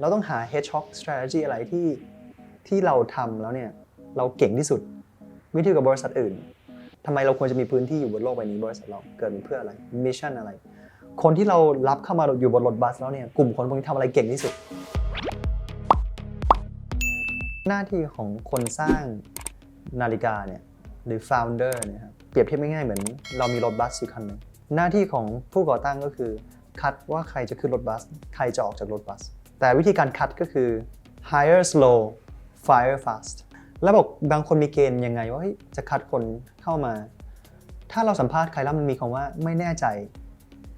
เราต้องหา hedgehog strategy อะไรที่ที่เราทำแล้วเนี่ยเราเก่งที่สุด ไม่เทียบกับบริษัทอื่นทำไมเราควรจะมีพื้นที่อยู่บนโลกใบนี้บริษัทเราเกิดเพื่ออะไรมิชชั่นอะไร คนที่เรารับเข้ามาอยู่บนรถบัสแล้วเนี่ยกลุ่มคนพวกนี้ทำอะไรเก่งที่สุด หน้าที่ของคนสร้างนาฬิกาเนี่ยหรือ founder เนี่ยครับเปรียบเทียบง่ายๆเหมือนเรามีรถบัสอยู่คันหนึงหน้าที่ของผู้ก่อตั้งก็คือ คัดว่าใครจะขึ้นรถบัส ใครจะออกจากรถบัส แต่วิธีการคัดก็คือ hire slow fire fast แล้วบอกบางคนมีเกณฑ์ยังไงว่าจะคัดคนเข้ามา ถ้าเราสัมภาษณ์ใครแล้วมันมีคำว่าไม่แน่ใจ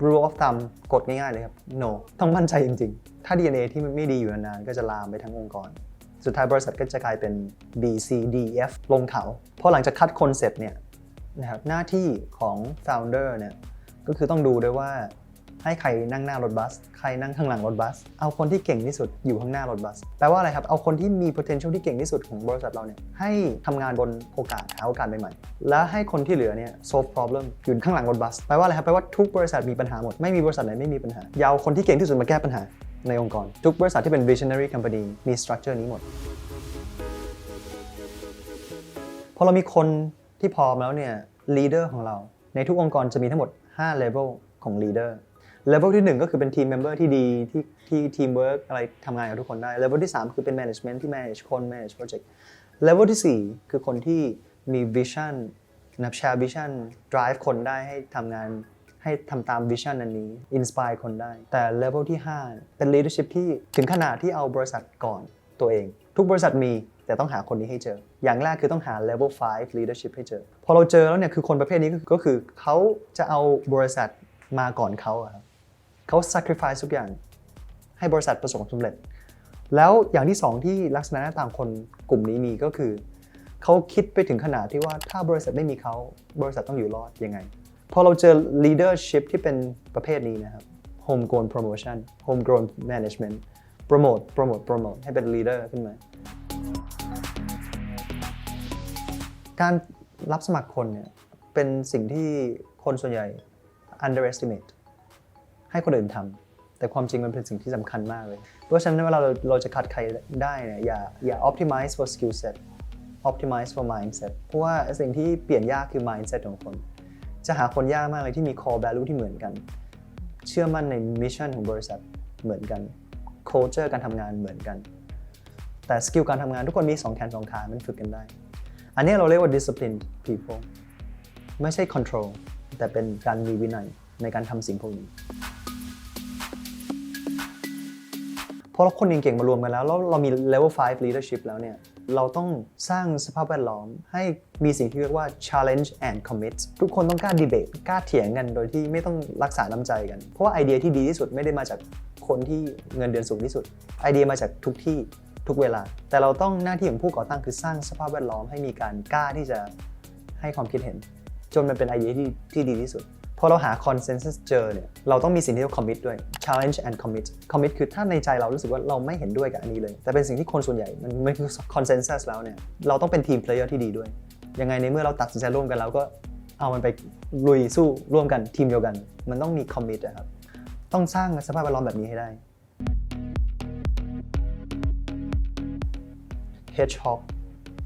rule of thumb กดง่ายๆเลยครับ no ต้องมั่นใจจริงๆ ถ้า DNA ที่มันไม่ดีอยู่นานๆ ก็จะลามไปทั้งองค์กร สุดท้ายบริษัทก็จะกลายเป็น B C D F ลงเขาพอหลังจากคัดคนเสร็จเนี่ยนะครับหน้าที่ของ founder เนี่ยก็คือต้องดูด้วยว่า ให้ใครนั่งหน้ารถบัส ใครนั่งข้างหลังรถบัส เอาคนที่เก่งที่สุดอยู่ข้างหน้ารถบัส แปลว่าอะไรครับ เอาคนที่มี potential ที่เก่งที่สุดของบริษัทเราเนี่ย ให้ทำงานบนโอกาสหาโอกาสใหม่ๆ และให้คนที่เหลือเนี่ย solve problem อยู่ข้างหลังรถบัส แปลว่าอะไรครับ แปลว่าทุกบริษัทมีปัญหาหมด ไม่มีบริษัทไหนไม่มีปัญหาอยาวคนที่เก่งที่สุดมาแก้ปัญหาในองค์กร ทุกบริษัทที่เป็น visionary company มี structure นี้หมด พอเรามีคนที่พร้อมแล้วเนี่ย leader ของเรา ในทุกองค์กรจะมีทั้งหมด 5 level ของ leader level ที่ 1 ก็คือเป็น team member ที่ดีที่ที่ teamwork อะไรทำงานกับทุกคนได้ level ที่ 3 คือเป็น management ที่ manage คน manage project level ที่ 4 คือคนที่มี vision นะครับ share vision drive คนได้ให้ทำงานให้ทำตาม vision อันนี้ inspire คนได้ แต่ level ที่ 5 เป็น leadership ที่ถึงขนาดที่เอาบริษัทก่อนตัวเอง ทุกบริษัทมีแต่ต้องหาคนนี้ให้เจอ อย่างแรกคือต้องหา level 5 leadership ให้เจอ พอเราเจอแล้วเนี่ยคือคนประเภทนี้ก็คือเขาจะเอาบริษัทมาก่อนเขาครับ เขา sacrifice ทุกอย่าง ให้บริษัทประสบความสำเร็จ แล้วอย่างที่สองที่ลักษณะหน้าต่างคนกลุ่มนี้มีก็คือ เขาคิดไปถึงขนาดที่ว่าถ้าบริษัทไม่มีเขาบริษัทต้องอยู่รอดยังไง พอเราเจอ leadership ที่เป็นประเภทนี้นะครับ homegrown promotion homegrown management promote promote promote ให้เป็น leader ขึ้นมาการรับสมัครคนเนี่ยเป็นสิ่งที่คนส่วนใหญ่ underestimate ให้คนอื่นทำแต่ความจริงมันเป็นสิ่งที่สำคัญมากเลย เพราะฉะนั้นเวลาเราเราจะคัดใครได้เนี่ยอย่าอย่า optimize for skill set optimize for mindset เพราะว่าสิ่งที่เปลี่ยนยากคือ mindset ของคน จะหาคนยากมากเลยที่มี core value ที่เหมือนกัน เชื่อมั่นใน mission ของบริษัทเหมือนกัน culture การทำงานเหมือนกัน แต่สกิลการทำงานทุกคนมีสองแขนสองขามันฝึกกันได้ อันนี้เราเรียกว่า discipline people ไม่ใช่ control แต่เป็นการมีวินัยในการทำสิ่งพวกนี้ พอเราคนเก่งๆมารวมกันแล้วแล้วเรามี level 5 leadership แล้วเนี่ยเราต้องสร้างสภาพแวดล้อม ให้มีสิ่งที่เรียกว่า challenge and commit ทุกคนต้องกล้าดีเบตกล้าเถียงกันโดยที่ไม่ต้องรักษาน้ำใจกัน เพราะว่าไอเดียที่ดีที่สุดไม่ได้มาจากคนที่เงินเดือนสูงที่สุด ไอเดียมาจากทุกที่ทุกเวลา แต่เราต้องหน้าที่ของผู้ก่อตั้งคือสร้างสภาพแวดล้อมให้มีการกล้าที่จะให้ความคิดเห็น จนมันเป็นไอเดียที่ที่ดีที่สุด พอเราหา consensus เจอเนี่ยเราต้องมีสิ่งที่เรียกว่า commit ด้วย challenge and commit commit คือถ้าในใจเรารู้สึกว่าเราไม่เห็นด้วยกับอันนี้เลย แต่เป็นสิ่งที่คนส่วนใหญ่มันมันคือ consensus แล้วเนี่ยเราต้องเป็น team player ที่ดีด้วย ยังไงในเมื่อเราตัดสินใจร่วมกันแล้วก็เอามันไปลุยสู้ร่วมกันทีมเดียวกัน มันต้องมี commit อะครับต้องสร้างสภาพแวดล้อมแบบนี้ให้ได้ hedgehog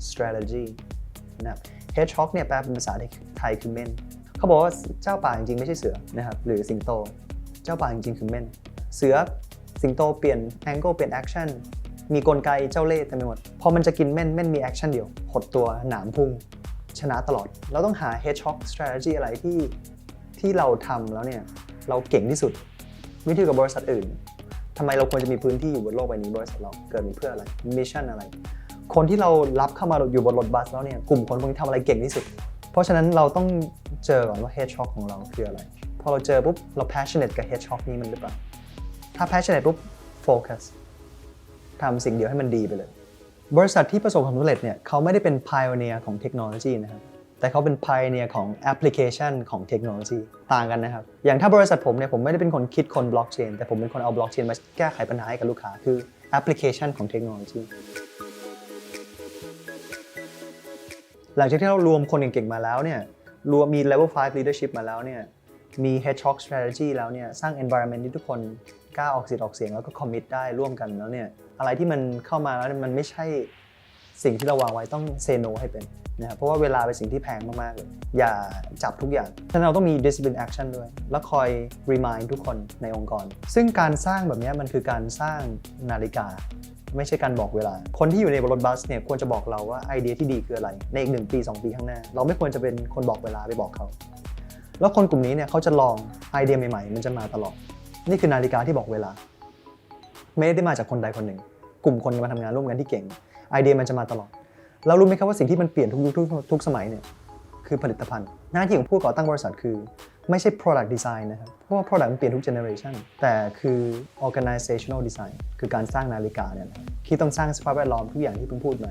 strategy นะครับ hedgehog เนี่ยแปลเป็นภาษาไทยคือเม่น เขาบอกว่าเจ้าป่าจริงๆไม่ใช่เสือนะครับหรือสิงโต เจ้าป่าจริงๆคือเม่น เสือสิงโตเปลี่ยน angle เปลี่ยน action มีกลไกเจ้าเล่ห์เต็มไปหมด พอมันจะกินเม่นเม่นมี action เดียว หดตัวหนามพุ่ง ชนะตลอด เราต้องหา hedgehog strategy อะไรที่ที่เราทำแล้วเนี่ย เราเก่งที่สุด ไม่เทียบกับบริษัทอื่นทำไมเราควรจะมีพื้นที่อยู่บนโลกใบนี้บริษัทเราเกิดมาเพื่ออะไรมิชชั่นอะไร คนที่เรารับเข้ามาอยู่บนรถบัสแล้วเนี่ยกลุ่มคนพวกนี้ทำอะไรเก่งที่สุด เพราะฉะนั้นเราต้องเจอก่อนว่า hedgehog ของเราคืออะไร พอเราเจอปุ๊บเรา passionate กับ hedgehog นี้มันหรือเปล่า ถ้า passionate ปุ๊บ focus ทำสิ่งเดียวให้มันดีไปเลย บริษัทที่ประสบความสำเร็จเนี่ยเขาไม่ได้เป็น pioneer ของเทคโนโลยีนะครับแต่เขาเป็น pioneer ของ application ของเทคโนโลยีต่างกันนะครับ อย่างถ้าบริษัทผมเนี่ยผมไม่ได้เป็นคนคิดคน blockchain แต่ผมเป็นคนเอา blockchain มาแก้ไขปัญหาให้กับลูกค้าคือ application ของเทคโนโลยี หลังจากที่เรารวมคนเก่งๆมาแล้วเนี่ยรวมมี level 5 leadership มาแล้วเนี่ยมี hedgehog strategy แล้วเนี่ยสร้าง environment ที่ทุกคนกล้าออกเสียงออกเสียงแล้วก็คอมมิตได้ร่วมกันแล้วเนี่ยอะไรที่มันเข้ามาแล้วมันไม่ใช่สิ่งที่เราวางไว้ต้องเซโนให้เป็นนะครับเพราะว่าเวลาเป็นสิ่งที่แพงมากๆเลยอย่าจับทุกอย่างฉะนั้นเราต้องมี discipline action ด้วย แล้วคอย remind ทุกคนในองค์กร ซึ่งการสร้างแบบนี้มันคือการสร้างนาฬิกา ไม่ใช่การบอกเวลา คนที่อยู่ในรถบัสเนี่ยควรจะบอกเราว่าไอเดียที่ดีคืออะไร ในอีกหนึ่งปี 2 ปีข้างหน้า เราไม่ควรจะเป็นคนบอกเวลาไปบอกเขา แล้วคนกลุ่มนี้เนี่ยเขาจะลองไอเดียใหม่ๆ มันจะมาตลอด นี่คือนาฬิกาที่บอกเวลา ไม่ได้มาจากคนใดคนหนึ่ง กลุ่มคนมาทำงานร่วมกันที่เก่ง ไอเดียมันจะมาตลอดแล้วรู้ไหมครับว่าสิ่งที่มันเปลี่ยนทุกยุคทุกสมัยเนี่ย คือผลิตภัณฑ์ หน้าที่ของผู้ก่อตั้งบริษัทคือ ไม่ใช่ product design นะครับ เพราะว่า product มันเปลี่ยนทุก generation แต่คือ organizational design คือการสร้างนาฬิกาเนี่ยที่ต้องสร้างสภาพแวดล้อมทุกอย่างที่เพิ่งพูดมา